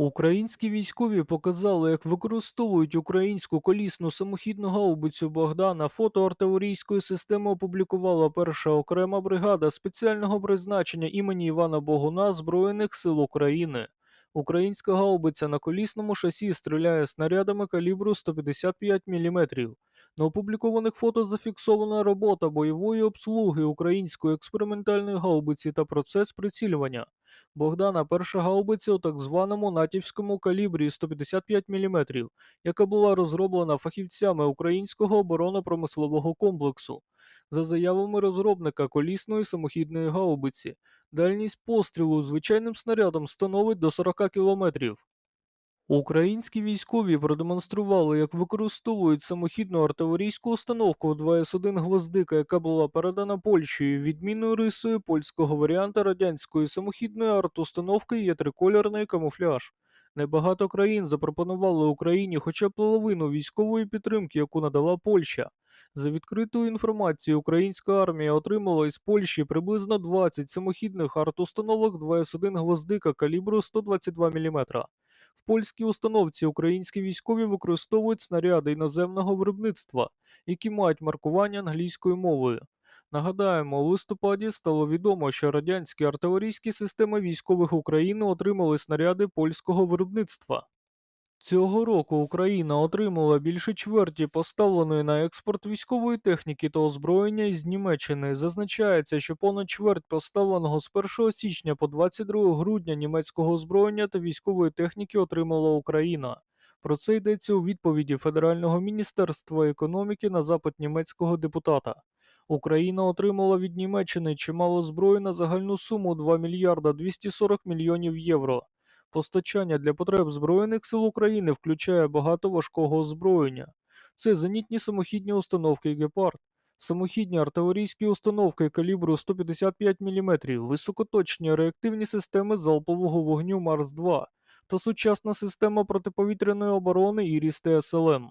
Українські військові показали, як використовують українську колісну самохідну гаубицю Богдана. Фото артилерійської системи опублікувала перша окрема бригада спеціального призначення імені Івана Богуна Збройних сил України. Українська гаубиця на колісному шасі стріляє снарядами калібру 155 мм. На опублікованих фото зафіксована робота бойової обслуги української експериментальної гаубиці та процес прицілювання. Богдана перша гаубиця у так званому натівському калібрі 155 мм, яка була розроблена фахівцями українського оборонно-промислового комплексу. За заявами розробника колісної самохідної гаубиці, дальність пострілу звичайним снарядом становить до 40 км. Українські військові продемонстрували, як використовують самохідну артилерійську установку 2С1 гвоздика, яка була передана Польщею. Відмінною рисою польського варіанта радянської самохідної арт-установки є трикольорний камуфляж. Небагато країн запропонували Україні хоча б половину військової підтримки, яку надала Польща. За відкритою інформацією, українська армія отримала із Польщі приблизно 20 самохідних арт-установок 2С1 гвоздика калібру 122 мм. В польській установці українські військові використовують снаряди іноземного виробництва, які мають маркування англійською мовою. Нагадаємо, у листопаді стало відомо, що радянські артилерійські системи військових України отримали снаряди польського виробництва. Цього року Україна отримала більше чверті поставленої на експорт військової техніки та озброєння із Німеччини. Зазначається, що понад чверть поставленого з 1 січня по 22 грудня німецького озброєння та військової техніки отримала Україна. Про це йдеться у відповіді Федерального міністерства економіки на запит німецького депутата. Україна отримала від Німеччини чимало зброї на загальну суму 2 мільярда 240 мільйонів євро. Постачання для потреб Збройних сил України включає багато важкого озброєння. Це зенітні самохідні установки Гепард, самохідні артилерійські установки калібру 155 мм, високоточні реактивні системи залпового вогню Марс-2 та сучасна система протиповітряної оборони Іріс ТСЛМ.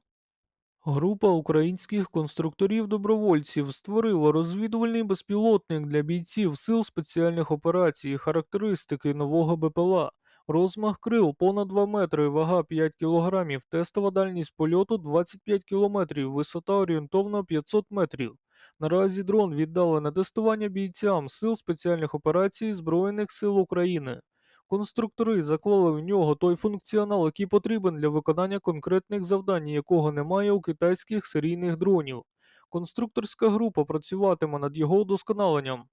Група українських конструкторів-добровольців створила розвідувальний безпілотник для бійців сил спеціальних операцій, характеристики нового БПЛА, розмах крил понад 2 метри, вага 5 кг, тестова дальність польоту 25 км, висота орієнтовно 500 метрів. Наразі дрон віддали на тестування бійцям сил спеціальних операцій Збройних сил України. Конструктори заклали в нього той функціонал, який потрібен для виконання конкретних завдань, якого немає у китайських серійних дронів. Конструкторська група працюватиме над його удосконаленням.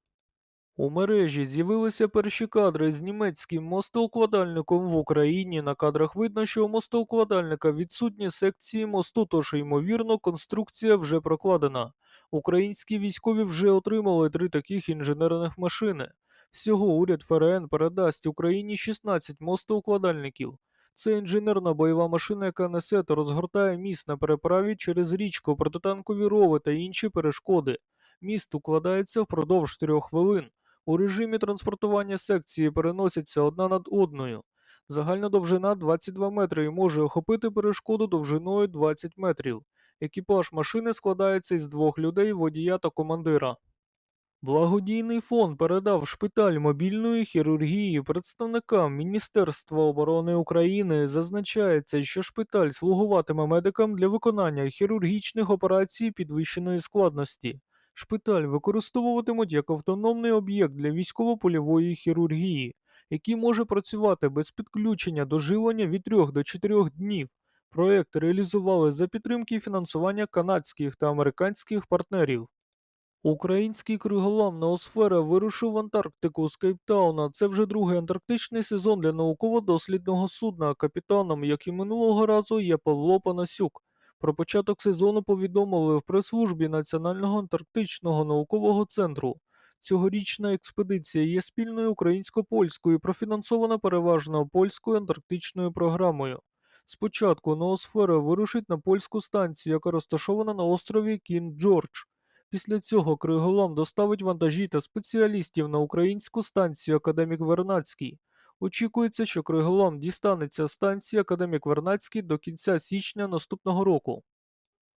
У мережі з'явилися перші кадри з німецьким мостоукладальником в Україні. На кадрах видно, що у мостоукладальника відсутні секції мосту, тож, ймовірно, конструкція вже прокладена. Українські військові вже отримали три таких інженерних машини. Всього уряд ФРН передасть Україні 16 мостоукладальників. Це інженерна бойова машина, яка несе та розгортає міст на переправі через річку, протитанкові рови та інші перешкоди. Міст укладається впродовж 4 хвилин. У режимі транспортування секції переносяться одна над одною. Загальна довжина 22 метри і може охопити перешкоду довжиною 20 метрів. Екіпаж машини складається із двох людей, водія та командира. Благодійний фонд передав шпиталь мобільної хірургії представникам Міністерства оборони України. Зазначається, що шпиталь слугуватиме медикам для виконання хірургічних операцій підвищеної складності. Шпиталь використовуватимуть як автономний об'єкт для військово-польової хірургії, який може працювати без підключення до від 3 до 4 днів. Проект реалізували за підтримки фінансування канадських та американських партнерів. Український криголам Ноосфера вирушив в Антарктику з Кейптауна. Це вже другий антарктичний сезон для науково-дослідного судна. Капітаном, як і минулого разу, є Павло Панасюк. Про початок сезону повідомили в прес-службі Національного антарктичного наукового центру. Цьогорічна експедиція є спільною українсько-польською, профінансована переважно польською антарктичною програмою. Спочатку Ноосфера вирушить на польську станцію, яка розташована на острові Кін Джордж. Після цього Криголам доставить вантажі та спеціалістів на українську станцію Академік Вернадський. Очікується, що Криголам дістанеться станції Академік Вернадський до кінця січня наступного року.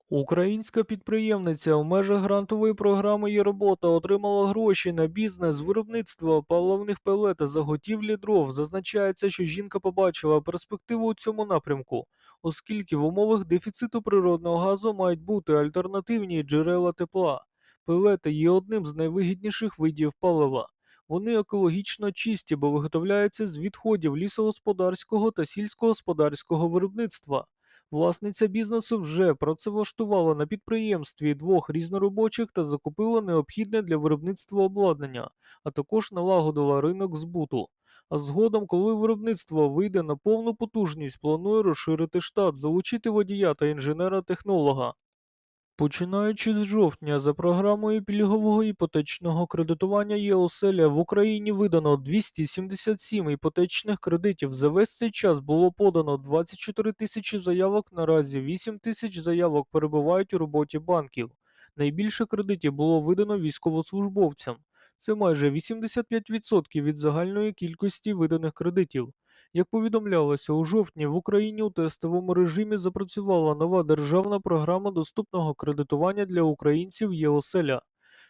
Українська підприємниця в межах грантової програми «Є робота» отримала гроші на бізнес з виробництва паливних пелет та заготівлі дров. Зазначається, що жінка побачила перспективу у цьому напрямку, оскільки в умовах дефіциту природного газу мають бути альтернативні джерела тепла. Пелети є одним з найвигідніших видів палива. Вони екологічно чисті, бо виготовляються з відходів лісогосподарського та сільськогосподарського виробництва. Власниця бізнесу вже працевлаштувала на підприємстві двох різноробочих та закупила необхідне для виробництва обладнання, а також налагодила ринок збуту. А згодом, коли виробництво вийде на повну потужність, планує розширити штат, залучити водія та інженера-технолога. Починаючи з жовтня, за програмою пільгового іпотечного кредитування ЄОСЕЛЯ в Україні видано 277 іпотечних кредитів. За весь цей час було подано 24 тисячі заявок, наразі 8 тисяч заявок перебувають у роботі банків. Найбільше кредитів було видано військовослужбовцям. Це майже 85% від загальної кількості виданих кредитів. Як повідомлялося, у жовтні в Україні у тестовому режимі запрацювала нова державна програма доступного кредитування для українців ЄОСЕЛЯ.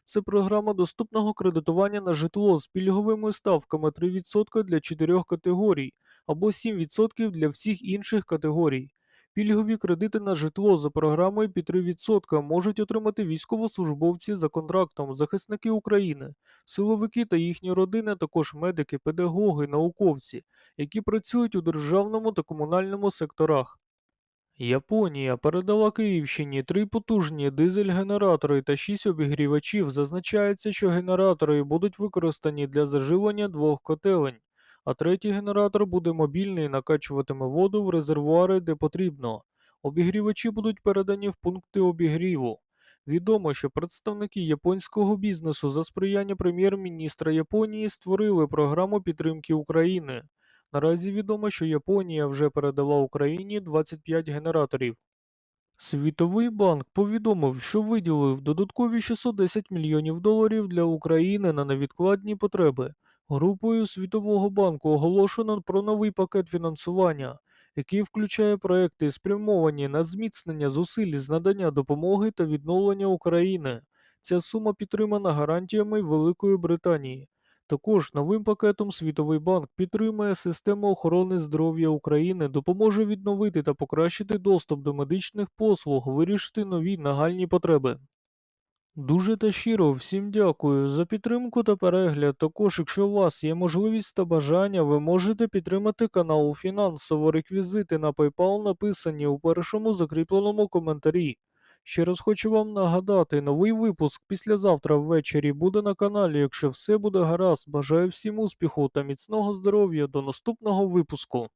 Це програма доступного кредитування на житло з пільговими ставками 3% для чотирьох категорій або 7% для всіх інших категорій. Пільгові кредити на житло за програмою під 3% можуть отримати військовослужбовці за контрактом, захисники України, силовики та їхні родини, а також медики, педагоги, науковці, які працюють у державному та комунальному секторах. Японія передала Київщині три потужні дизель-генератори та шість обігрівачів. Зазначається, що генератори будуть використані для заживлення двох котелень, а третій генератор буде мобільний і накачуватиме воду в резервуари, де потрібно. Обігрівачі будуть передані в пункти обігріву. Відомо, що представники японського бізнесу за сприяння прем'єр-міністра Японії створили програму підтримки України. Наразі відомо, що Японія вже передала Україні 25 генераторів. Світовий банк повідомив, що виділив додаткові 610 мільйонів доларів для України на невідкладні потреби. Групою Світового банку оголошено про новий пакет фінансування, який включає проекти, спрямовані на зміцнення зусиль з надання допомоги та відновлення України. Ця сума підтримана гарантіями Великої Британії. Також новим пакетом Світовий банк підтримує систему охорони здоров'я України, допоможе відновити та покращити доступ до медичних послуг, вирішити нові нагальні потреби. Дуже та щиро всім дякую за підтримку та перегляд. Також, якщо у вас є можливість та бажання, ви можете підтримати канал фінансово. Реквізити на PayPal написані у першому закріпленому коментарі. Ще раз хочу вам нагадати, новий випуск післязавтра ввечері буде на каналі. Якщо все буде гаразд, бажаю всім успіху та міцного здоров'я до наступного випуску.